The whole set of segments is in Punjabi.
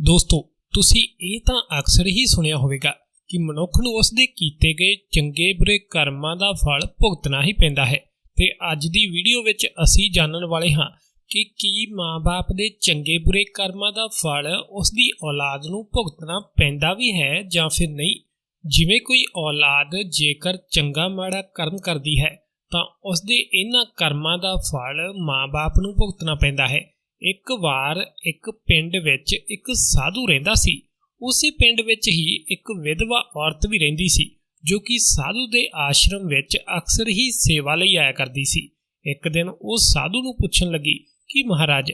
ਦੋਸਤੋ, ਤੁਸੀਂ ਇਹ ਤਾਂ ਅਕਸਰ ਹੀ ਸੁਣਿਆ ਹੋਵੇਗਾ ਕਿ ਮਨੁੱਖ ਨੂੰ ਉਸ ਦੇ ਕੀਤੇ ਗਏ ਚੰਗੇ ਬੁਰੇ ਕਰਮਾਂ ਦਾ ਫਲ ਭੁਗਤਣਾ ਹੀ ਪੈਂਦਾ ਹੈ। ਤੇ ਅੱਜ ਦੀ ਵੀਡੀਓ ਵਿੱਚ ਅਸੀਂ ਜਾਣਨ ਵਾਲੇ ਹਾਂ ਕਿ ਕੀ ਮਾਂ-ਬਾਪ ਦੇ ਚੰਗੇ ਬੁਰੇ ਕਰਮਾਂ ਦਾ ਫਲ ਉਸ ਦੀ ਔਲਾਦ ਨੂੰ ਭੁਗਤਣਾ ਪੈਂਦਾ ਵੀ ਹੈ ਜਾਂ ਫਿਰ ਨਹੀਂ? ਜਿਵੇਂ ਕੋਈ ਔਲਾਦ ਜੇਕਰ ਚੰਗਾ ਮਾੜਾ ਕਰਮ ਕਰਦੀ ਹੈ, ਤਾਂ ਉਸ ਦੇ ਇਹਨਾਂ ਕਰਮਾਂ ਦਾ ਫਲ ਮਾਂ-ਬਾਪ ਨੂੰ ਭੁਗਤਣਾ ਪੈਂਦਾ ਹੈ। ਇੱਕ ਵਾਰ ਇੱਕ ਪਿੰਡ ਵਿੱਚ ਇੱਕ ਸਾਧੂ ਰਹਿੰਦਾ ਸੀ। ਉਸੇ ਪਿੰਡ ਵਿੱਚ ਹੀ ਇੱਕ ਵਿਧਵਾ ਔਰਤ ਵੀ ਰਹਿੰਦੀ ਸੀ, ਜੋ ਕਿ ਸਾਧੂ ਦੇ ਆਸ਼ਰਮ ਵਿੱਚ ਅਕਸਰ ਹੀ ਸੇਵਾ ਲਈ ਆਇਆ ਕਰਦੀ ਸੀ। ਇੱਕ ਦਿਨ ਉਹ ਸਾਧੂ ਨੂੰ ਪੁੱਛਣ ਲੱਗੀ ਕਿ ਮਹਾਰਾਜ,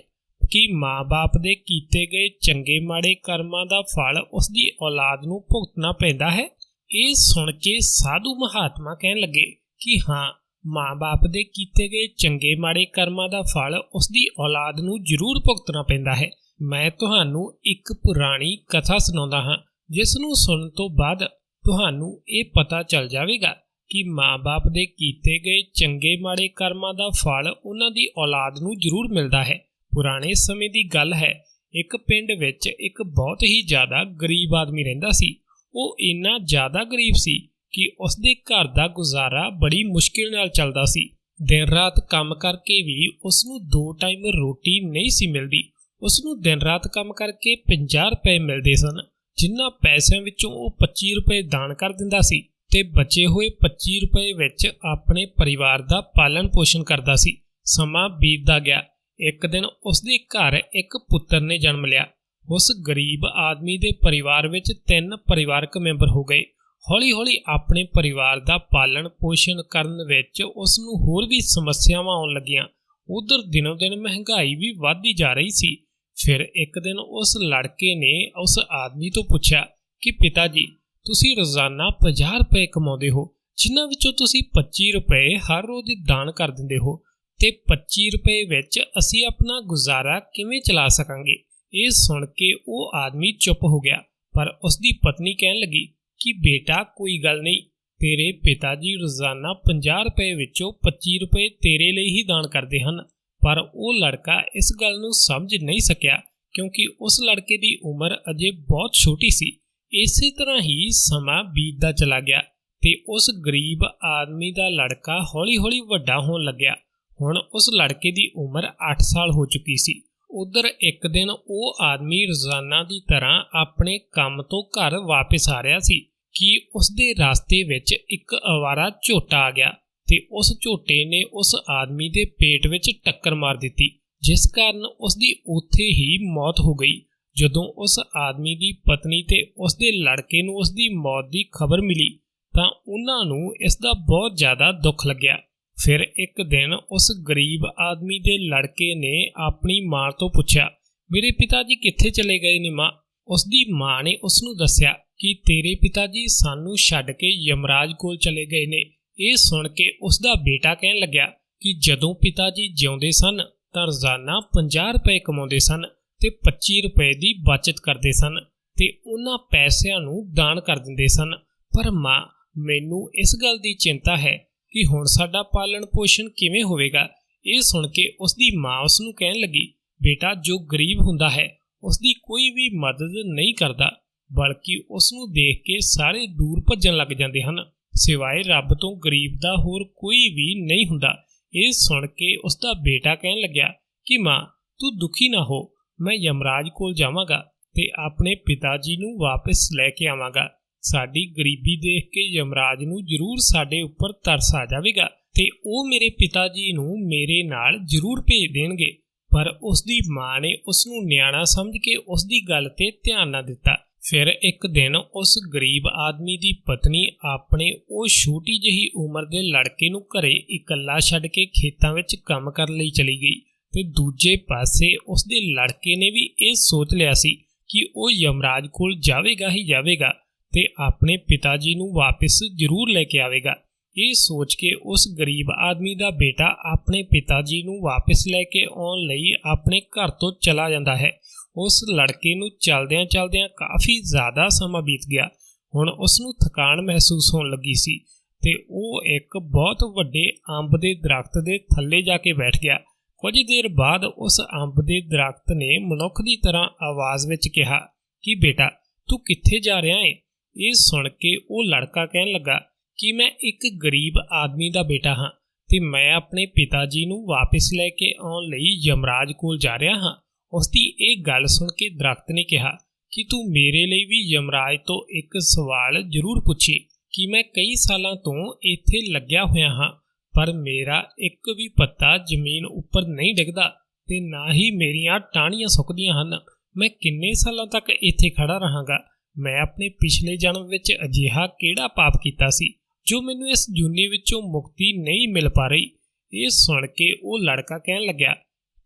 ਕੀ ਮਾਂ-ਬਾਪ ਦੇ ਕੀਤੇ ਗਏ ਚੰਗੇ ਮਾੜੇ ਕਰਮਾਂ ਦਾ ਫਲ ਉਸ ਦੀ ਔਲਾਦ ਨੂੰ ਭੁਗਤਣਾ ਪੈਂਦਾ ਹੈ? ਇਹ ਸੁਣ ਕੇ ਸਾਧੂ ਮਹਾਤਮਾ ਕਹਿਣ ਲੱਗੇ ਕਿ ਹਾਂ ਮਾਂ-ਬਾਪ ਦੇ ਕੀਤੇ ਗਏ ਚੰਗੇ ਮਾੜੇ ਕਰਮਾਂ ਦਾ ਫਲ ਉਸ ਦੀ ਔਲਾਦ ਨੂੰ ਜ਼ਰੂਰ ਭੁਗਤਣਾ ਪੈਂਦਾ ਹੈ। ਮੈਂ ਤੁਹਾਨੂੰ ਇੱਕ ਪੁਰਾਣੀ ਕਥਾ ਸੁਣਾਉਂਦਾ ਹਾਂ, ਜਿਸ ਨੂੰ ਸੁਣਨ ਤੋਂ ਬਾਅਦ ਤੁਹਾਨੂੰ ਇਹ ਪਤਾ ਚੱਲ ਜਾਵੇਗਾ ਕਿ ਮਾਂ-ਬਾਪ ਦੇ ਕੀਤੇ ਗਏ ਚੰਗੇ ਮਾੜੇ ਕਰਮਾਂ ਦਾ ਫਲ ਉਹਨਾਂ ਦੀ ਔਲਾਦ ਨੂੰ ਜ਼ਰੂਰ ਮਿਲਦਾ ਹੈ। ਪੁਰਾਣੇ ਸਮੇਂ ਦੀ ਗੱਲ ਹੈ, ਇੱਕ ਪਿੰਡ ਵਿੱਚ ਇੱਕ ਬਹੁਤ ਹੀ ਜ਼ਿਆਦਾ ਗਰੀਬ ਆਦਮੀ ਰਹਿੰਦਾ ਸੀ। ਉਹ ਇੰਨਾ ਜ਼ਿਆਦਾ ਗਰੀਬ ਸੀ ਕਿ ਉਸ ਦੇ ਘਰ ਦਾ ਗੁਜ਼ਾਰਾ ਬੜੀ ਮੁਸ਼ਕਿਲ ਨਾਲ ਚੱਲਦਾ ਸੀ। ਦਿਨ ਰਾਤ ਕੰਮ ਕਰਕੇ ਵੀ ਉਸ ਨੂੰ ਦੋ ਟਾਈਮ ਰੋਟੀ ਨਹੀਂ ਸੀ ਮਿਲਦੀ। ਉਸ ਨੂੰ ਦਿਨ ਰਾਤ ਕੰਮ ਕਰਕੇ 50 ਰੁਪਏ ਮਿਲਦੇ ਸਨ ਜਿਨ੍ਹਾਂ ਪੈਸਿਆਂ ਵਿੱਚੋਂ ਉਹ 25 ਰੁਪਏ ਦਾਨ ਕਰ ਦਿੰਦਾ ਸੀ ਤੇ ਬਚੇ ਹੋਏ 25 ਰੁਪਏ ਵਿੱਚ ਆਪਣੇ ਪਰਿਵਾਰ ਦਾ ਪਾਲਣ ਪੋਸ਼ਣ ਕਰਦਾ ਸੀ। ਸਮਾਂ ਬੀਤਦਾ ਗਿਆ। ਇੱਕ ਦਿਨ ਉਸ ਦੇ ਘਰ ਇੱਕ ਪੁੱਤਰ ਨੇ ਜਨਮ ਲਿਆ। ਉਸ ਗਰੀਬ ਆਦਮੀ ਦੇ ਪਰਿਵਾਰ ਵਿੱਚ ਤਿੰਨ ਪਰਿਵਾਰਕ ਮੈਂਬਰ ਹੋ ਗਏ। ਹੌਲੀ-ਹੌਲੀ ਆਪਣੇ ਪਰਿਵਾਰ ਦਾ ਪਾਲਣ ਪੋਸ਼ਣ ਕਰਨ ਵਿੱਚ ਉਸ ਨੂੰ ਹੋਰ ਵੀ ਸਮੱਸਿਆਵਾਂ ਆਉਣ ਲੱਗੀਆਂ। ਉਧਰ ਦਿਨੋਂ ਦਿਨ ਮਹਿੰਗਾਈ ਵੀ ਵਧਦੀ ਜਾ ਰਹੀ ਸੀ। ਫਿਰ ਇੱਕ ਦਿਨ ਉਸ ਲੜਕੇ ਨੇ ਉਸ ਆਦਮੀ ਤੋਂ ਪੁੱਛਿਆ ਕਿ, ਪਿਤਾ ਜੀ, ਤੁਸੀਂ ਰੋਜ਼ਾਨਾ 50 ਰੁਪਏ ਕਮਾਉਂਦੇ ਹੋ, ਜਿਨ੍ਹਾਂ ਵਿੱਚੋਂ ਤੁਸੀਂ 25 ਰੁਪਏ ਹਰ ਰੋਜ਼ ਦਾਨ ਕਰ ਦਿੰਦੇ ਹੋ, ਤੇ 25 ਰੁਪਏ ਵਿੱਚ ਅਸੀਂ ਆਪਣਾ ਗੁਜ਼ਾਰਾ ਕਿਵੇਂ ਚਲਾ ਸਕਾਂਗੇ? ਇਹ ਸੁਣ ਕੇ ਉਹ ਆਦਮੀ ਚੁੱਪ ਹੋ ਗਿਆ, ਪਰ ਉਸ ਦੀ ਪਤਨੀ ਕਹਿਣ ਲੱਗੀ ਕਿ ਬੇਟਾ, ਕੋਈ ਗੱਲ ਨਹੀਂ, ਤੇਰੇ ਪਿਤਾ ਜੀ ਰੋਜ਼ਾਨਾ 50 ਰੁਪਏ ਵਿੱਚੋਂ 25 ਰੁਪਏ ਤੇਰੇ ਲਈ ਹੀ ਦਾਨ ਕਰਦੇ ਹਨ। ਪਰ ਉਹ ਲੜਕਾ ਇਸ ਗੱਲ ਨੂੰ ਸਮਝ ਨਹੀਂ ਸਕਿਆ, ਕਿਉਂਕਿ ਉਸ ਲੜਕੇ ਦੀ ਉਮਰ ਅਜੇ ਬਹੁਤ ਛੋਟੀ ਸੀ। ਇਸੇ ਤਰ੍ਹਾਂ ਹੀ ਸਮਾਂ ਬੀਤਦਾ ਚਲਾ ਗਿਆ ਤੇ ਉਸ ਗਰੀਬ ਆਦਮੀ ਦਾ ਲੜਕਾ ਹੌਲੀ-ਹੌਲੀ ਵੱਡਾ ਹੋਣ ਲੱਗਿਆ। ਹੁਣ ਉਸ ਲੜਕੇ ਦੀ ਉਮਰ 8 ਸਾਲ ਹੋ ਚੁੱਕੀ ਸੀ। ਉਧਰ ਇੱਕ ਦਿਨ ਉਹ ਆਦਮੀ ਰੋਜ਼ਾਨਾ ਦੀ ਤਰ੍ਹਾਂ ਆਪਣੇ ਕੰਮ ਤੋਂ ਘਰ ਵਾਪਸ ਆ ਰਿਹਾ ਸੀ ਕਿ ਉਸ ਦੇ ਰਸਤੇ ਵਿੱਚ ਇੱਕ ਅਵਾਰਾ ਝੋਟਾ ਆ ਗਿਆ ਤੇ ਉਸ ਝੋਟੇ ਨੇ ਉਸ ਆਦਮੀ ਦੇ ਪੇਟ ਵਿੱਚ ਟੱਕਰ ਮਾਰ ਦਿੱਤੀ, ਜਿਸ ਕਾਰਨ ਉਸ ਦੀ ਉੱਥੇ ਹੀ ਮੌਤ ਹੋ ਗਈ। ਜਦੋਂ ਉਸ ਆਦਮੀ ਦੀ ਪਤਨੀ ਤੇ ਉਸ ਦੇ ਲੜਕੇ ਨੂੰ ਉਸ ਦੀ ਮੌਤ ਦੀ ਖਬਰ ਮਿਲੀ ਤਾਂ ਉਹਨਾਂ ਨੂੰ ਇਸ ਦਾ ਬਹੁਤ ਜ਼ਿਆਦਾ ਦੁੱਖ ਲੱਗਿਆ। ਫਿਰ ਇੱਕ ਦਿਨ ਉਸ ਗਰੀਬ ਆਦਮੀ ਦੇ ਲੜਕੇ ਨੇ ਆਪਣੀ ਮਾਂ ਤੋਂ ਪੁੱਛਿਆ, ਮੇਰੇ ਪਿਤਾ ਜੀ ਕਿੱਥੇ ਚਲੇ ਗਏ ਨੇ ਮਾਂ? ਉਸ ਦੀ ਮਾਂ ਨੇ ਉਸ ਨੂੰ ਦੱਸਿਆ ਕਿ ਤੇਰੇ ਪਿਤਾ ਜੀ ਸਾਨੂੰ ਛੱਡ ਕੇ ਯਮਰਾਜ ਕੋਲ ਚਲੇ ਗਏ ਨੇ। ਇਹ ਸੁਣ ਕੇ ਉਸ ਦਾ ਬੇਟਾ ਕਹਿਣ ਲੱਗਿਆ ਕਿ ਜਦੋਂ ਪਿਤਾ ਜੀ ਜਿਉਂਦੇ ਸਨ ਤਾਂ ਰੋਜ਼ਾਨਾ 50 ਰੁਪਏ ਕਮਾਉਂਦੇ ਸਨ ਤੇ 25 ਰੁਪਏ ਦੀ ਬਚਤ ਕਰਦੇ ਸਨ ਤੇ ਉਹਨਾਂ ਪੈਸਿਆਂ ਨੂੰ ਦਾਨ ਕਰ ਦਿੰਦੇ ਸਨ। ਪਰ ਮਾਂ, ਮੈਨੂੰ ਇਸ ਗੱਲ ਦੀ ਚਿੰਤਾ ਹੈ ਕਿ ਹੁਣ ਸਾਡਾ ਪਾਲਣ ਪੋਸ਼ਣ ਕਿਵੇਂ ਹੋਵੇਗਾ? ਇਹ ਸੁਣ ਕੇ ਉਸ ਦੀ ਮਾਂ ਉਸ ਨੂੰ ਕਹਿਣ ਲੱਗੀ, ਬੇਟਾ, ਜੋ ਗਰੀਬ ਹੁੰਦਾ ਹੈ ਉਸ ਦੀ ਕੋਈ ਵੀ ਮਦਦ ਨਹੀਂ ਕਰਦਾ, ਬਲਕਿ ਉਸ ਨੂੰ ਦੇਖ ਕੇ ਸਾਰੇ ਦੂਰ ਭੱਜਣ ਲੱਗ ਜਾਂਦੇ ਹਨ। ਸਿਵਾਏ ਰੱਬ ਤੋਂ ਗਰੀਬ ਦਾ ਹੋਰ ਕੋਈ ਵੀ ਨਹੀਂ ਹੁੰਦਾ। ਇਹ ਸੁਣ ਕੇ ਉਸ ਦਾ ਬੇਟਾ ਕਹਿਣ ਲੱਗਿਆ, ਕਿ ਮਾਂ, ਤੂੰ ਦੁਖੀ ਨਾ ਹੋ, ਮੈਂ ਯਮਰਾਜ ਕੋਲ ਜਾਵਾਂਗਾ ਤੇ ਆਪਣੇ ਪਿਤਾ ਜੀ ਨੂੰ ਵਾਪਸ ਲੈ ਕੇ ਆਵਾਂਗਾ। ਸਾਡੀ ਗਰੀਬੀ ਦੇਖ ਕੇ ਯਮਰਾਜ ਨੂੰ ਜ਼ਰੂਰ ਸਾਡੇ ਉੱਪਰ ਤਰਸ ਆ ਜਾਵੇਗਾ ਤੇ ਉਹ ਮੇਰੇ ਪਿਤਾ ਜੀ ਨੂੰ ਮੇਰੇ ਨਾਲ ਜ਼ਰੂਰ ਭੇਜ ਦੇਣਗੇ। ਪਰ ਉਸ ਦੀ ਮਾਂ ਨੇ ਉਸ ਨੂੰ ਨਿਆਣਾ ਸਮਝ ਕੇ ਉਸ ਦੀ ਗੱਲ ਤੇ ਧਿਆਨ ਨਾ ਦਿੱਤਾ। ਫਿਰ ਇੱਕ ਦਿਨ ਉਸ ਗਰੀਬ ਆਦਮੀ ਦੀ ਪਤਨੀ ਆਪਣੇ ਉਹ ਛੋਟੀ ਜਿਹੀ ਉਮਰ ਦੇ ਲੜਕੇ ਨੂੰ ਘਰੇ ਇਕੱਲਾ ਛੱਡ ਕੇ ਖੇਤਾਂ ਵਿੱਚ ਕੰਮ ਕਰਨ ਲਈ ਚਲੀ ਗਈ ਤੇ ਦੂਜੇ ਪਾਸੇ ਉਸ ਦੇ ਲੜਕੇ ਨੇ ਵੀ ਇਹ ਸੋਚ ਲਿਆ ਸੀ ਕਿ ਉਹ ਯਮਰਾਜ ਕੋਲ ਜਾਵੇਗਾ ਹੀ ਜਾਵੇਗਾ। ਤੇ ਆਪਣੇ ਪਿਤਾ ਜੀ ਨੂੰ ਵਾਪਸ ਜ਼ਰੂਰ ਲੈ ਕੇ ਆਵੇਗਾ। ਇਹ ਸੋਚ ਕੇ ਉਸ ਗਰੀਬ ਆਦਮੀ ਦਾ ਬੇਟਾ ਆਪਣੇ ਪਿਤਾ ਜੀ ਨੂੰ ਵਾਪਸ ਲੈ ਕੇ ਆਉਣ ਲਈ ਆਪਣੇ ਘਰ ਤੋਂ ਚਲਾ ਜਾਂਦਾ ਹੈ। ਉਸ ਲੜਕੇ ਨੂੰ ਚਲਦਿਆਂ-ਚਲਦਿਆਂ ਕਾਫੀ ਜ਼ਿਆਦਾ ਸਮਾਂ ਬੀਤ ਗਿਆ। ਹੁਣ ਉਸ ਨੂੰ ਥਕਾਨ ਮਹਿਸੂਸ ਹੋਣ ਲੱਗੀ ਸੀ ਤੇ ਉਹ ਇੱਕ ਬਹੁਤ ਵੱਡੇ ਅੰਬ ਦੇ ਦਰਖਤ ਦੇ ਥੱਲੇ ਜਾ ਕੇ ਬੈਠ ਗਿਆ। ਕੁਝ ਦੇਰ ਬਾਅਦ ਉਸ ਅੰਬ ਦੇ ਦਰਖਤ ਨੇ ਮਨੁੱਖ ਦੀ ਤਰ੍ਹਾਂ ਆਵਾਜ਼ ਵਿੱਚ ਕਿਹਾ, ਕਿ ਬੇਟਾ, ਤੂੰ ਕਿੱਥੇ ਜਾ ਰਿਹਾ ਏ? ਇਹ ਸੁਣ ਕੇ ਉਹ ਲੜਕਾ ਕਹਿਣ ਲੱਗਾ ਕਿ ਮੈਂ ਇੱਕ ਗਰੀਬ ਆਦਮੀ ਦਾ ਬੇਟਾ ਹਾਂ ਤੇ ਮੈਂ ਆਪਣੇ ਪਿਤਾ ਜੀ ਨੂੰ ਵਾਪਸ ਲੈ ਕੇ ਆਉਣ ਲਈ ਯਮਰਾਜ ਕੋਲ ਜਾ ਰਿਹਾ ਹਾਂ। ਉਸ ਦੀ ਇਹ ਗੱਲ ਸੁਣ ਕੇ ਦਰਖਤ ਨੇ ਕਿਹਾ ਕਿ ਤੂੰ ਮੇਰੇ ਲਈ ਵੀ ਯਮਰਾਜ ਤੋਂ ਇੱਕ ਸਵਾਲ ਜ਼ਰੂਰ ਪੁੱਛੀ ਕਿ ਮੈਂ ਕਈ ਸਾਲਾਂ ਤੋਂ ਇੱਥੇ ਲੱਗਿਆ ਹੋਇਆ ਹਾਂ, ਪਰ ਮੇਰਾ ਇੱਕ ਵੀ ਪੱਤਾ ਜ਼ਮੀਨ ਉੱਪਰ ਨਹੀਂ ਡਿੱਗਦਾ ਤੇ ਨਾ ਹੀ ਮੇਰੀਆਂ ਟਾਹਣੀਆਂ ਸੁੱਕਦੀਆਂ ਹਨ। ਮੈਂ ਕਿੰਨੇ ਸਾਲਾਂ ਤੱਕ ਇੱਥੇ ਖੜਾ ਰਹਾਂਗਾ? ਮੈਂ ਆਪਣੇ ਪਿਛਲੇ ਜਨਮ ਵਿੱਚ ਅਜਿਹਾ ਕਿਹੜਾ ਪਾਪ ਕੀਤਾ ਸੀ, ਜੋ ਮੈਨੂੰ ਇਸ ਜੁਨੀ ਵਿੱਚੋਂ ਮੁਕਤੀ ਨਹੀਂ ਮਿਲ ਪਾ ਰਹੀ? ਇਹ ਸੁਣ ਕੇ ਉਹ ਲੜਕਾ ਕਹਿਣ ਲੱਗਿਆ,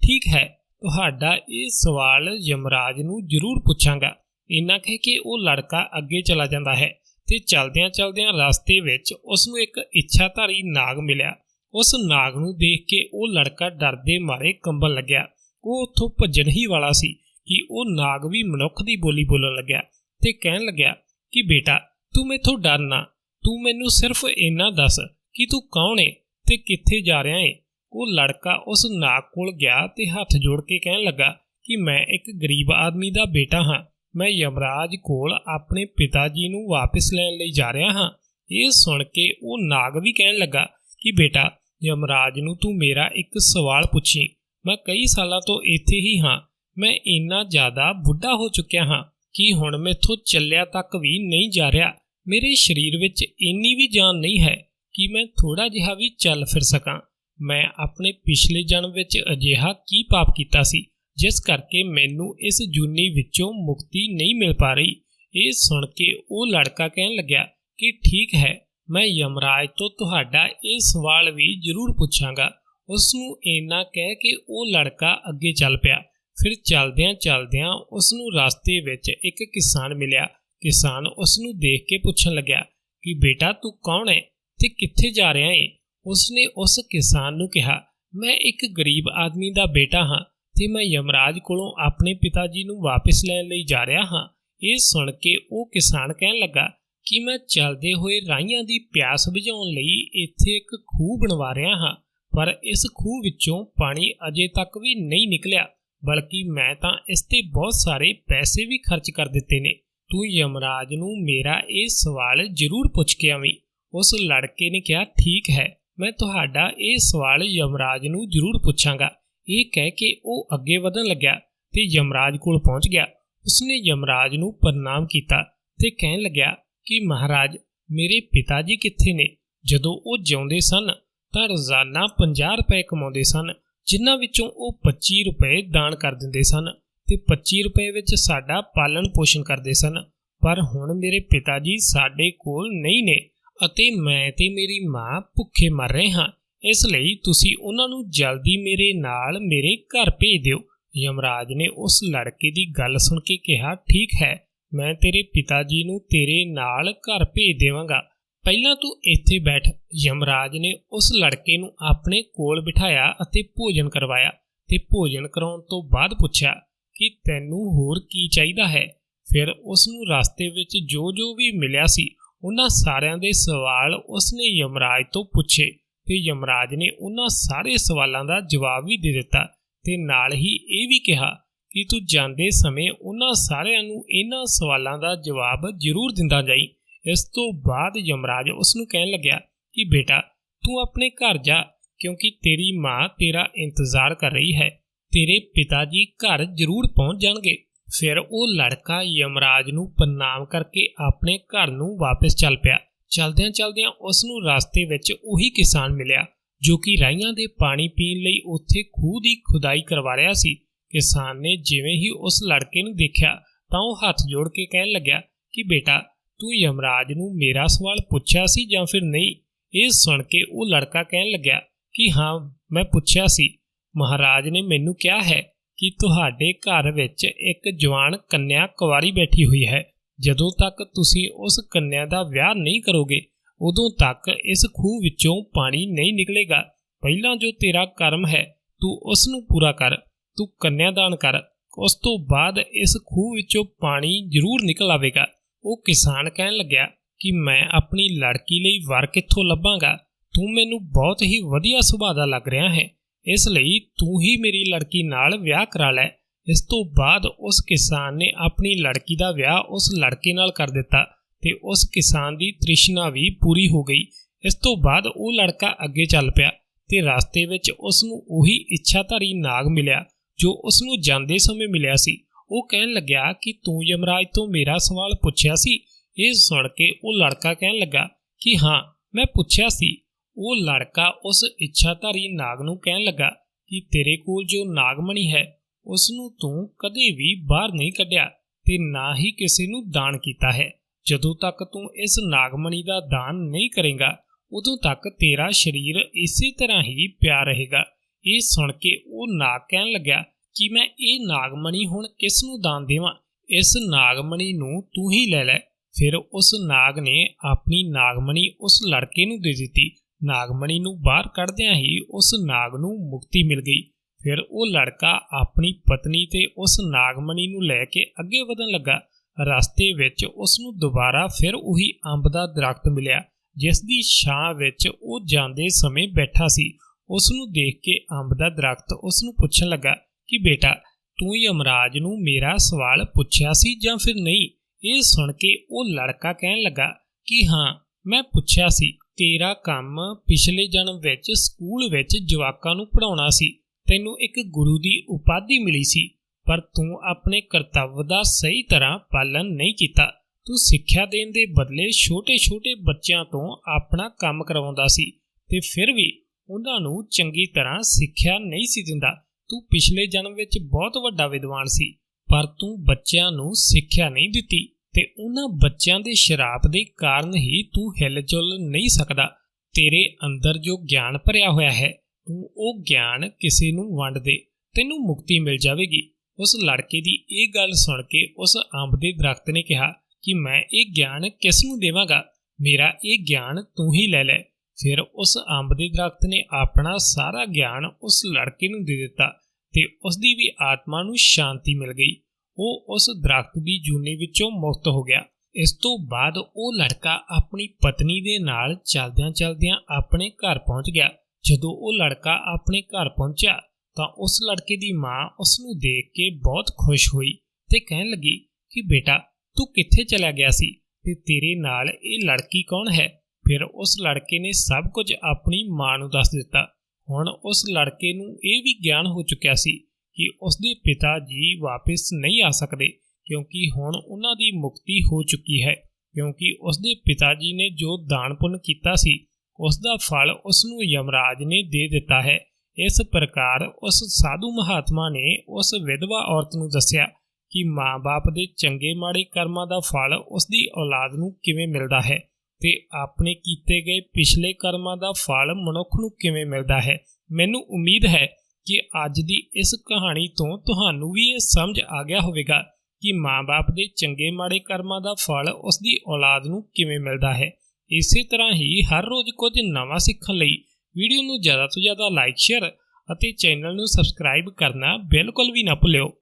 ਠੀਕ ਹੈ, ਤੁਹਾਡਾ ਇਹ ਸਵਾਲ ਯਮਰਾਜ ਨੂੰ ਜ਼ਰੂਰ ਪੁੱਛਾਂਗਾ। ਇੰਨਾ ਕਹਿ ਕੇ ਉਹ ਲੜਕਾ ਅੱਗੇ ਚਲਾ ਜਾਂਦਾ ਹੈ ਤੇ ਚਲਦਿਆਂ ਚਲਦਿਆਂ ਰਸਤੇ ਵਿੱਚ ਉਸ ਨੂੰ ਇੱਕ ਇੱਛਾਧਾਰੀ ਨਾਗ ਮਿਲਿਆ। ਉਸ ਨਾਗ ਨੂੰ ਦੇਖ ਕੇ ਉਹ ਲੜਕਾ ਡਰਦੇ ਮਾਰੇ ਕੰਬਣ ਲੱਗਿਆ। ਉਹ ਉੱਥੋਂ ਭੱਜਣ ਹੀ ਵਾਲਾ ਸੀ ਕਿ ਉਹ ਨਾਗ ਵੀ ਮਨੁੱਖ ਦੀ ਬੋਲੀ ਬੋਲਣ ਲੱਗਿਆ। ਤੇ ਕਹਿਣ ਲੱਗਿਆ ਕਿ ਬੇਟਾ, ਤੂੰ ਮੈਥੋਂ ਡਰਨਾ ਤੂੰ ਮੈਨੂੰ ਸਿਰਫ ਇੰਨਾ ਦੱਸ ਕਿ ਤੂੰ ਕੌਣ ਏ ਤੇ ਕਿੱਥੇ ਜਾ ਰਿਹਾ ਏ। ਉਹ ਲੜਕਾ ਉਸ ਨਾਗ ਕੋਲ ਗਿਆ ਤੇ ਹੱਥ ਜੋੜ ਕੇ ਕਹਿਣ ਲੱਗਾ ਕਿ ਮੈਂ ਇੱਕ ਗਰੀਬ ਆਦਮੀ ਦਾ ਬੇਟਾ ਹਾਂ। ਮੈਂ ਯਮਰਾਜ ਕੋਲ ਆਪਣੇ ਪਿਤਾ ਜੀ ਨੂੰ ਵਾਪਸ ਲੈਣ ਲਈ ਜਾ ਰਿਹਾ ਹਾਂ। ਇਹ ਸੁਣ ਕੇ ਉਹ ਨਾਗ ਵੀ ਕਹਿਣ ਲੱਗਾ ਕਿ ਬੇਟਾ, ਯਮਰਾਜ ਨੂੰ ਤੂੰ ਮੇਰਾ ਇੱਕ ਸਵਾਲ ਪੁੱਛੀ। ਮੈਂ ਕਈ ਸਾਲਾਂ ਤੋਂ ਇੱਥੇ ਹੀ ਹਾਂ। ਮੈਂ ਇੰਨਾ ਜ਼ਿਆਦਾ ਬੁੱਢਾ ਹੋ ਚੁੱਕਿਆ ਹਾਂ। ਕਿ ਹੁਣ ਮੈਥੋਂ ਚੱਲਿਆ ਤੱਕ ਵੀ ਨਹੀਂ ਜਾ ਰਿਹਾ। ਮੇਰੇ ਸਰੀਰ ਵਿੱਚ ਇੰਨੀ ਵੀ ਜਾਨ ਨਹੀਂ ਹੈ ਕਿ ਮੈਂ ਥੋੜਾ ਜਿਹਾ ਵੀ ਚੱਲ ਫਿਰ ਸਕਾਂ। ਮੈਂ ਆਪਣੇ ਪਿਛਲੇ ਜਨਮ ਵਿੱਚ ਅਜਿਹਾ ਕੀ ਪਾਪ ਕੀਤਾ ਸੀ, ਜਿਸ ਕਰਕੇ ਮੈਨੂੰ ਇਸ ਜੂਨੀ ਵਿੱਚੋਂ ਮੁਕਤੀ ਨਹੀਂ ਮਿਲ ਪਾ ਰਹੀ। ਇਹ ਸੁਣ ਕੇ ਉਹ ਲੜਕਾ ਕਹਿਣ ਲੱਗਿਆ ਕਿ ਠੀਕ ਹੈ, ਮੈਂ ਯਮਰਾਜ ਤੋਂ ਤੁਹਾਡਾ ਇਹ ਸਵਾਲ ਵੀ ਜ਼ਰੂਰ ਪੁੱਛਾਂਗਾ। ਉਸ ਨੂੰ ਇੰਨਾ ਕਹਿ ਕੇ ਉਹ ਲੜਕਾ ਅੱਗੇ ਚੱਲ ਪਿਆ। ਫਿਰ ਚਲਦਿਆਂ ਚਲਦਿਆਂ ਉਸ ਨੂੰ ਰਸਤੇ ਵਿੱਚ ਇੱਕ ਕਿਸਾਨ ਮਿਲਿਆ। ਕਿਸਾਨ ਉਸ ਨੂੰ ਦੇਖ ਕੇ ਪੁੱਛਣ ਲੱਗਿਆ ਕਿ ਬੇਟਾ ਤੂੰ ਕੌਣ ਹੈ ਤੇ ਕਿੱਥੇ ਜਾ ਰਿਹਾ ਹੈ ਉਸ ਨੇ ਉਸ ਕਿਸਾਨ ਨੂੰ ਕਿਹਾ, ਮੈਂ ਇੱਕ ਗਰੀਬ ਆਦਮੀ ਦਾ ਬੇਟਾ ਹਾਂ ਤੇ ਮੈਂ ਯਮਰਾਜ ਕੋਲੋਂ ਆਪਣੇ ਪਿਤਾ ਜੀ ਨੂੰ ਵਾਪਸ ਲੈਣ ਲਈ ਜਾ ਰਿਹਾ ਹਾਂ। ਇਹ ਸੁਣ ਕੇ ਉਹ ਕਿਸਾਨ ਕਹਿਣ ਲੱਗਾ ਕਿ ਮੈਂ ਚੱਲਦੇ ਹੋਏ ਰਾਈਆਂ ਦੀ ਪਿਆਸ ਬੁਝਾਉਣ ਲਈ ਇੱਥੇ ਇੱਕ ਖੂਹ ਬਣਵਾ ਰਿਹਾ ਹਾਂ, ਪਰ ਇਸ ਖੂਹ ਵਿੱਚੋਂ ਪਾਣੀ ਅਜੇ ਤੱਕ ਵੀ ਨਹੀਂ ਨਿਕਲਿਆ। ਬਲਕਿ ਮੈਂ ਤਾਂ ਇਸ ਤੇ ਬਹੁਤ ਸਾਰੇ ਪੈਸੇ ਵੀ ਖਰਚ ਕਰ ਦਿੱਤੇ ਨੇ। ਤੂੰ ਯਮਰਾਜ ਨੂੰ ਮੇਰਾ ਇਹ ਸਵਾਲ ਜ਼ਰੂਰ ਪੁੱਛ ਕੇ ਆਵੀਂ। ਉਸ ਲੜਕੇ ਨੇ ਕਿਹਾ, ਠੀਕ ਹੈ, ਮੈਂ ਤੁਹਾਡਾ ਇਹ ਸਵਾਲ ਯਮਰਾਜ ਨੂੰ ਜ਼ਰੂਰ ਪੁੱਛਾਂਗਾ। ਇਹ ਕਹਿ ਕੇ ਉਹ ਅੱਗੇ ਵਧਣ ਲੱਗਿਆ ਤੇ ਯਮਰਾਜ ਕੋਲ ਪਹੁੰਚ ਗਿਆ। ਉਸਨੇ ਯਮਰਾਜ ਨੂੰ ਪ੍ਰਣਾਮ ਕੀਤਾ ਤੇ ਕਹਿਣ ਲੱਗਿਆ ਕਿ, ਮਹਾਰਾਜ, ਮੇਰੇ ਪਿਤਾ ਜੀ ਕਿੱਥੇ ਨੇ? ਜਦੋਂ ਉਹ ਜਿਉਂਦੇ ਸਨ ਤਾਂ ਰੋਜ਼ਾਨਾ 50 ਰੁਪਏ ਕਮਾਉਂਦੇ ਸਨ। ਜਿਨ੍ਹਾਂ ਵਿੱਚੋਂ ਉਹ 25 ਰੁਪਏ ਦਾਨ ਕਰ ਦਿੰਦੇ ਸਨ ਤੇ 25 ਰੁਪਏ ਵਿੱਚ ਸਾਡਾ ਪਾਲਣ ਪੋਸ਼ਣ ਕਰਦੇ ਸਨ। ਪਰ ਹੁਣ ਮੇਰੇ ਪਿਤਾ ਜੀ ਸਾਡੇ ਕੋਲ ਨਹੀਂ ਨੇ ਅਤੇ ਮੈਂ ਤੇ ਮੇਰੀ ਮਾਂ ਭੁੱਖੇ ਮਰ ਰਹੇ ਹਾਂ। ਇਸ ਲਈ ਤੁਸੀਂ ਉਹਨਾਂ ਨੂੰ ਜਲਦੀ ਮੇਰੇ ਨਾਲ ਮੇਰੇ ਘਰ ਭੇਜ ਦਿਓ। ਯਮਰਾਜ ਨੇ ਉਸ ਲੜਕੇ ਦੀ ਗੱਲ ਸੁਣ ਕੇ ਕਿਹਾ, ਠੀਕ ਹੈ, ਮੈਂ ਤੇਰੇ ਪਿਤਾ ਜੀ ਨੂੰ ਤੇਰੇ ਨਾਲ ਘਰ ਭੇਜ ਦੇਵਾਂਗਾ। ਪਹਿਲਾਂ ਤੂੰ ਇੱਥੇ ਬੈਠ। ਯਮਰਾਜ ਨੇ ਉਸ ਲੜਕੇ ਨੂੰ ਆਪਣੇ ਕੋਲ ਬਿਠਾਇਆ ਅਤੇ ਭੋਜਨ ਕਰਵਾਇਆ ਤੇ ਭੋਜਨ ਕਰਾਉਣ ਤੋਂ ਬਾਅਦ ਪੁੱਛਿਆ ਕਿ ਤੈਨੂੰ ਹੋਰ ਕੀ ਚਾਹੀਦਾ ਹੈ? ਫਿਰ ਉਸ ਨੂੰ ਰਸਤੇ ਵਿੱਚ ਜੋ ਜੋ ਵੀ ਮਿਲਿਆ ਸੀ, ਉਹਨਾਂ ਸਾਰਿਆਂ ਦੇ ਸਵਾਲ ਉਸ ਨੇ ਯਮਰਾਜ ਤੋਂ ਪੁੱਛੇ ਤੇ ਯਮਰਾਜ ਨੇ ਉਹਨਾਂ ਸਾਰੇ ਸਵਾਲਾਂ ਦਾ ਜਵਾਬ ਵੀ ਦੇ ਦਿੱਤਾ ਤੇ ਨਾਲ ਹੀ ਇਹ ਵੀ ਕਿਹਾ ਕਿ ਤੂੰ ਜਾਂਦੇ ਸਮੇਂ ਉਹਨਾਂ ਸਾਰਿਆਂ ਨੂੰ ਇਹਨਾਂ ਸਵਾਲਾਂ ਦਾ ਜਵਾਬ ਜ਼ਰੂਰ ਦਿੰਦਾ ਜਾਈ। ਇਸ ਤੋਂ ਬਾਅਦ ਯਮਰਾਜ ਉਸ ਨੂੰ ਕਹਿਣ ਲੱਗਿਆ ਕਿ ਬੇਟਾ, ਤੂੰ ਆਪਣੇ ਘਰ ਜਾ, ਕਿਉਂਕਿ ਤੇਰੀ ਮਾਂ ਤੇਰਾ ਇੰਤਜ਼ਾਰ ਕਰ ਰਹੀ ਹੈ। ਤੇਰੇ ਪਿਤਾ ਜੀ ਘਰ ਜ਼ਰੂਰ ਪਹੁੰਚ ਜਾਣਗੇ। ਫਿਰ ਉਹ ਲੜਕਾ ਯਮਰਾਜ ਨੂੰ ਪ੍ਰਣਾਮ ਕਰਕੇ ਆਪਣੇ ਘਰ ਨੂੰ ਵਾਪਸ ਚੱਲ ਪਿਆ। ਚਲਦਿਆਂ ਚਲਦਿਆਂ ਉਸ ਨੂੰ ਰਸਤੇ ਵਿੱਚ ਉਹੀ ਕਿਸਾਨ ਮਿਲਿਆ, ਜੋ ਕਿ ਰਾਈਆਂ ਦੇ ਪਾਣੀ ਪੀਣ ਲਈ ਉੱਥੇ ਖੂਹ ਦੀ ਖੁਦਾਈ ਕਰਵਾ ਰਿਹਾ ਸੀ। ਕਿਸਾਨ ਨੇ ਜਿਵੇਂ ਹੀ ਉਸ ਲੜਕੇ ਨੂੰ ਦੇਖਿਆ, ਤਾਂ ਉਹ ਹੱਥ ਜੋੜ ਕੇ ਕਹਿਣ ਲੱਗਿਆ ਕਿ ਬੇਟਾ ਤੂੰ ਯਮਰਾਜ ਨੂੰ ਮੇਰਾ ਸਵਾਲ ਪੁੱਛਿਆ ਸੀ ਜਾਂ ਫਿਰ ਨਹੀਂ? ਇਹ ਸੁਣ ਕੇ ਉਹ ਲੜਕਾ ਕਹਿਣ ਲੱਗਿਆ ਕਿ ਹਾਂ, ਮੈਂ ਪੁੱਛਿਆ ਸੀ। ਮਹਾਰਾਜ ਨੇ ਮੈਨੂੰ ਕਿਹਾ ਹੈ ਕਿ ਤੁਹਾਡੇ ਘਰ ਵਿੱਚ ਇੱਕ ਜਵਾਨ ਕੰਨਿਆ ਕੁਵਾਰੀ ਬੈਠੀ ਹੋਈ ਹੈ। ਜਦੋਂ ਤੱਕ ਤੁਸੀਂ ਉਸ ਕੰਨਿਆ ਦਾ ਵਿਆਹ ਨਹੀਂ ਕਰੋਗੇ, ਉਦੋਂ ਤੱਕ ਇਸ ਖੂਹ ਵਿੱਚੋਂ ਪਾਣੀ ਨਹੀਂ ਨਿਕਲੇਗਾ। ਪਹਿਲਾਂ ਜੋ ਤੇਰਾ ਕਰਮ ਹੈ, ਤੂੰ ਉਸ ਨੂੰ ਪੂਰਾ ਕਰ। ਤੂੰ ਕੰਨਿਆ ਦਾਨ ਕਰ। ਉਸ ਤੋਂ ਬਾਅਦ ਇਸ ਖੂਹ ਵਿੱਚੋਂ ਪਾਣੀ ਜ਼ਰੂਰ ਨਿਕਲ ਆਵੇਗਾ। ਉਹ ਕਿਸਾਨ ਕਹਿਣ ਲੱਗਿਆ ਕਿ ਮੈਂ ਆਪਣੀ ਲੜਕੀ ਲਈ ਵਰ ਕਿੱਥੋਂ ਲੱਭਾਂਗਾ? ਤੂੰ ਮੈਨੂੰ ਬਹੁਤ ਹੀ ਵਧੀਆ ਸੁਭਾਅ ਦਾ ਲੱਗ ਰਿਹਾ ਹੈ। ਇਸ ਲਈ ਤੂੰ ਹੀ ਮੇਰੀ ਲੜਕੀ ਨਾਲ ਵਿਆਹ ਕਰਾ ਲੈ। ਇਸ ਤੋਂ ਬਾਅਦ ਉਸ ਕਿਸਾਨ ਨੇ ਆਪਣੀ ਲੜਕੀ ਦਾ ਵਿਆਹ ਉਸ ਲੜਕੇ ਨਾਲ ਕਰ ਦਿੱਤਾ ਤੇ ਉਸ ਕਿਸਾਨ ਦੀ ਤ੍ਰਿਸ਼ਨਾ ਵੀ ਪੂਰੀ ਹੋ ਗਈ। ਇਸ ਤੋਂ ਬਾਅਦ ਉਹ ਲੜਕਾ ਅੱਗੇ ਚੱਲ ਪਿਆ ਤੇ ਰਸਤੇ ਵਿੱਚ ਉਸ ਨੂੰ ਉਹੀ ਇੱਛਾਧਾਰੀ ਨਾਗ ਮਿਲਿਆ ਜੋ ਉਸ ਨੂੰ ਜਾਂਦੇ ਸਮੇਂ ਮਿਲਿਆ ਸੀ। ਉਹ ਕਹਿਣ ਲੱਗਿਆ ਕਿ ਤੂੰ ਯਮਰਾਜ ਤੋਂ ਮੇਰਾ ਸਵਾਲ ਪੁੱਛਿਆ ਸੀ। ਇਹ ਸੁਣ ਕੇ ਉਹ ਲੜਕਾ ਕਹਿਣ ਲੱਗਾ ਕਿ ਹਾਂ, ਮੈਂ ਪੁੱਛਿਆ ਸੀ। ਉਹ ਲੜਕਾ ਉਸ ਇੱਛਾਧਾਰੀ ਨਾਗ ਨੂੰ ਕਹਿਣ ਲੱਗਾ ਕਿ ਤੇਰੇ ਕੋਲ ਜੋ ਨਾਗਮਣੀ ਹੈ ਉਸ ਨੂੰ ਤੂੰ ਕਦੇ ਵੀ ਬਾਹਰ ਨਹੀਂ ਕੱਢਿਆ ਤੇ ਨਾ ਹੀ ਕਿਸੇ ਨੂੰ ਦਾਨ ਕੀਤਾ ਹੈ। ਜਦੋਂ ਤੱਕ ਤੂੰ ਇਸ ਨਾਗਮਣੀ ਦਾ ਦਾਨ ਨਹੀਂ ਕਰੇਗਾ, ਉਦੋਂ ਤੱਕ ਤੇਰਾ ਸਰੀਰ ਇਸੇ ਤਰ੍ਹਾਂ ਹੀ ਪਿਆ ਰਹੇਗਾ। ਇਹ ਸੁਣ ਕੇ ਉਹ ਨਾਗ ਕਹਿਣ ਲੱਗਾ ਕਿ ਮੈਂ ਇਹ ਨਾਗਮਣੀ ਹੁਣ ਕਿਸ ਨੂੰ ਦਾਨ ਦੇਵਾਂ? ਇਸ ਨਾਗਮਣੀ ਨੂੰ ਤੂੰ ਹੀ ਲੈ ਲੈ। ਫਿਰ ਉਸ ਨਾਗ ਨੇ ਆਪਣੀ ਨਾਗਮਣੀ ਉਸ ਲੜਕੇ ਨੂੰ ਦੇ ਦਿੱਤੀ। ਨਾਗਮਣੀ ਨੂੰ ਬਾਹਰ ਕੱਢਦਿਆਂ ਹੀ ਉਸ ਨਾਗ ਨੂੰ ਮੁਕਤੀ ਮਿਲ ਗਈ। ਫਿਰ ਉਹ ਲੜਕਾ ਆਪਣੀ ਪਤਨੀ ਤੇ ਉਸ ਨਾਗਮਣੀ ਨੂੰ ਲੈ ਕੇ ਅੱਗੇ ਵਧਣ ਲੱਗਾ। ਰਸਤੇ ਵਿੱਚ ਉਸ ਨੂੰ ਦੁਬਾਰਾ ਫਿਰ ਉਹੀ ਅੰਬ ਦਾ ਦਰਖਤ ਮਿਲਿਆ ਜਿਸ ਦੀ ਛਾਂ ਵਿੱਚ ਉਹ ਜਾਂਦੇ ਸਮੇਂ ਬੈਠਾ ਸੀ। ਉਸ ਨੂੰ ਦੇਖ ਕੇ ਅੰਬ ਦਾ ਦਰਖਤ ਉਸ ਨੂੰ ਪੁੱਛਣ ਲੱਗਾ ਕਿ ਬੇਟਾ, ਤੂੰ ਯਮਰਾਜ ਨੂੰ ਮੇਰਾ ਸਵਾਲ ਪੁੱਛਿਆ ਸੀ ਜਾਂ ਫਿਰ ਨਹੀਂ? ਇਹ ਸੁਣ ਕੇ ਉਹ ਲੜਕਾ ਕਹਿਣ ਲੱਗਾ ਕਿ ਹਾਂ, ਮੈਂ ਪੁੱਛਿਆ ਸੀ, ਤੇਰਾ ਕੰਮ ਪਿਛਲੇ ਜਨਮ ਵਿੱਚ ਸਕੂਲ ਵਿੱਚ ਜਵਾਕਾਂ ਨੂੰ ਪੜਾਉਣਾ ਸੀ। ਤੈਨੂੰ ਇੱਕ ਗੁਰੂ ਦੀ ਉਪਾਧੀ ਮਿਲੀ ਸੀ, ਪਰ ਤੂੰ ਆਪਣੇ ਕਰਤੱਵ ਦਾ ਸਹੀ ਤਰ੍ਹਾਂ ਪਾਲਣ ਨਹੀਂ ਕੀਤਾ। ਤੂੰ ਸਿੱਖਿਆ ਦੇਣ ਦੇ ਬਦਲੇ ਛੋਟੇ-ਛੋਟੇ ਬੱਚਿਆਂ ਤੋਂ ਆਪਣਾ ਕੰਮ ਕਰਵਾਉਂਦਾ ਸੀ ਤੇ ਫਿਰ ਵੀ ਉਹਨਾਂ ਨੂੰ ਚੰਗੀ ਤਰ੍ਹਾਂ ਸਿੱਖਿਆ ਨਹੀਂ ਸੀ ਦਿੰਦਾ। ਤੂੰ ਪਿਛਲੇ ਜਨਮ ਵਿੱਚ ਬਹੁਤ ਵੱਡਾ ਵਿਦਵਾਨ ਸੀ, ਪਰ ਤੂੰ ਬੱਚਿਆਂ ਨੂੰ ਸਿੱਖਿਆ ਨਹੀਂ ਦਿੱਤੀ ਤੇ ਉਹਨਾਂ ਬੱਚਿਆਂ ਦੇ ਸ਼ਰਾਪ ਦੇ ਕਾਰਨ ਹੀ ਤੂੰ ਹਿਲਜੁਲ ਨਹੀਂ ਸਕਦਾ। ਤੇਰੇ ਅੰਦਰ ਜੋ ਗਿਆਨ ਭਰਿਆ ਹੋਇਆ ਹੈ, ਤੂੰ ਉਹ ਗਿਆਨ ਕਿਸੇ ਨੂੰ ਵੰਡ ਦੇ, ਤੈਨੂੰ ਮੁਕਤੀ ਮਿਲ ਜਾਵੇਗੀ। ਉਸ ਲੜਕੇ ਦੀ ਇਹ ਗੱਲ ਸੁਣ ਕੇ ਉਸ ਅੰਬ ਦੇ ਦਰਖਤ ਨੇ ਕਿਹਾ ਕਿ ਮੈਂ ਇਹ ਗਿਆਨ ਕਿਸ ਨੂੰ ਦੇਵਾਂਗਾ? ਮੇਰਾ ਇਹ ਗਿਆਨ ਤੂੰ ਹੀ ਲੈ ਲੈ। ਫਿਰ ਉਸ ਅੰਬ ਦੇ ਦਰਖਤ ਨੇ ਆਪਣਾ ਸਾਰਾ ਗਿਆਨ ਉਸ ਲੜਕੇ ਨੂੰ ਦੇ ਦਿੱਤਾ ਤੇ ਉਸ ਦੀ ਵੀ ਆਤਮਾ ਨੂੰ ਸ਼ਾਂਤੀ ਮਿਲ ਗਈ। ਉਹ ਉਸ ਦਰਖਤ ਦੀ ਜੂਨੀ ਵਿੱਚੋਂ ਮੁਕਤ ਹੋ ਗਿਆ। ਇਸ ਤੋਂ ਬਾਅਦ ਉਹ ਲੜਕਾ ਆਪਣੀ ਪਤਨੀ ਦੇ ਨਾਲ ਚਲਦਿਆਂ-ਚਲਦਿਆਂ ਆਪਣੇ ਘਰ ਪਹੁੰਚ ਗਿਆ। ਜਦੋਂ ਉਹ ਲੜਕਾ ਆਪਣੇ ਘਰ ਪਹੁੰਚਿਆ ਤਾਂ ਉਸ ਲੜਕੇ ਦੀ ਮਾਂ ਉਸ ਨੂੰ ਦੇਖ ਕੇ ਬਹੁਤ ਖੁਸ਼ ਹੋਈ ਤੇ ਕਹਿਣ ਲੱਗੀ ਕਿ ਬੇਟਾ, ਤੂੰ ਕਿੱਥੇ ਚਲਾ ਗਿਆ ਸੀ ਤੇ ਤੇਰੇ ਨਾਲ ਇਹ ਲੜਕੀ ਕੌਣ ਹੈ? ਫਿਰ ਉਸ ਲੜਕੇ ਨੇ ਸਭ ਕੁਝ ਆਪਣੀ ਮਾਂ ਨੂੰ ਦੱਸ ਦਿੱਤਾ। ਹੁਣ ਉਸ ਲੜਕੇ ਨੂੰ ਇਹ ਵੀ ਗਿਆਨ ਹੋ ਚੁੱਕਿਆ ਸੀ ਕਿ ਉਸ ਦੇ ਪਿਤਾ ਜੀ ਵਾਪਸ ਨਹੀਂ ਆ ਸਕਦੇ, ਕਿਉਂਕਿ ਹੁਣ ਉਹਨਾਂ ਦੀ ਮੁਕਤੀ ਹੋ ਚੁੱਕੀ ਹੈ, ਕਿਉਂਕਿ ਉਸ ਦੇ ਪਿਤਾ ਜੀ ਨੇ ਜੋ ਦਾਨ ਪੁੰਨ ਕੀਤਾ ਸੀ ਉਸ ਦਾ ਫਲ ਉਸ ਨੂੰ ਯਮਰਾਜ ਨੇ ਦੇ ਦਿੱਤਾ ਹੈ। ਇਸ ਪ੍ਰਕਾਰ ਉਸ ਸਾਧੂ ਮਹਾਤਮਾ ਨੇ ਉਸ ਵਿਧਵਾ ਔਰਤ ਨੂੰ ਦੱਸਿਆ ਕਿ ਮਾਂ-ਬਾਪ ਦੇ ਚੰਗੇ ਮਾੜੇ ਕਰਮਾਂ ਦਾ ਫਲ ਉਸ ਦੀ ਔਲਾਦ ਨੂੰ ਕਿਵੇਂ ਮਿਲਦਾ ਹੈ। ਤੇ ਆਪਣੇ ਕੀਤੇ ਗਏ ਪਿਛਲੇ ਕਰਮਾਂ ਦਾ ਫਲ ਮਨੁੱਖ ਨੂੰ ਕਿਵੇਂ ਮਿਲਦਾ ਹੈ? ਮੈਨੂੰ ਉਮੀਦ ਹੈ ਕਿ ਅੱਜ ਦੀ ਇਸ ਕਹਾਣੀ ਤੋਂ ਤੁਹਾਨੂੰ ਵੀ ਇਹ ਸਮਝ ਆ ਗਿਆ ਹੋਵੇਗਾ ਕਿ ਮਾਂ-ਬਾਪ ਦੇ ਚੰਗੇ ਮਾੜੇ ਕਰਮਾਂ ਦਾ ਫਲ ਉਸ ਦੀ ਔਲਾਦ ਨੂੰ ਕਿਵੇਂ ਮਿਲਦਾ ਹੈ। ਇਸੇ ਤਰ੍ਹਾਂ ਹੀ ਹਰ ਰੋਜ਼ ਕੁਝ ਨਵਾਂ ਸਿੱਖਣ ਲਈ ਵੀਡੀਓ ਨੂੰ ਜ਼ਿਆਦਾ ਤੋਂ ਜ਼ਿਆਦਾ ਲਾਈਕ, ਸ਼ੇਅਰ ਅਤੇ ਚੈਨਲ ਨੂੰ ਸਬਸਕ੍ਰਾਈਬ ਕਰਨਾ ਬਿਲਕੁਲ ਵੀ ਨਾ ਭੁੱਲਿਓ।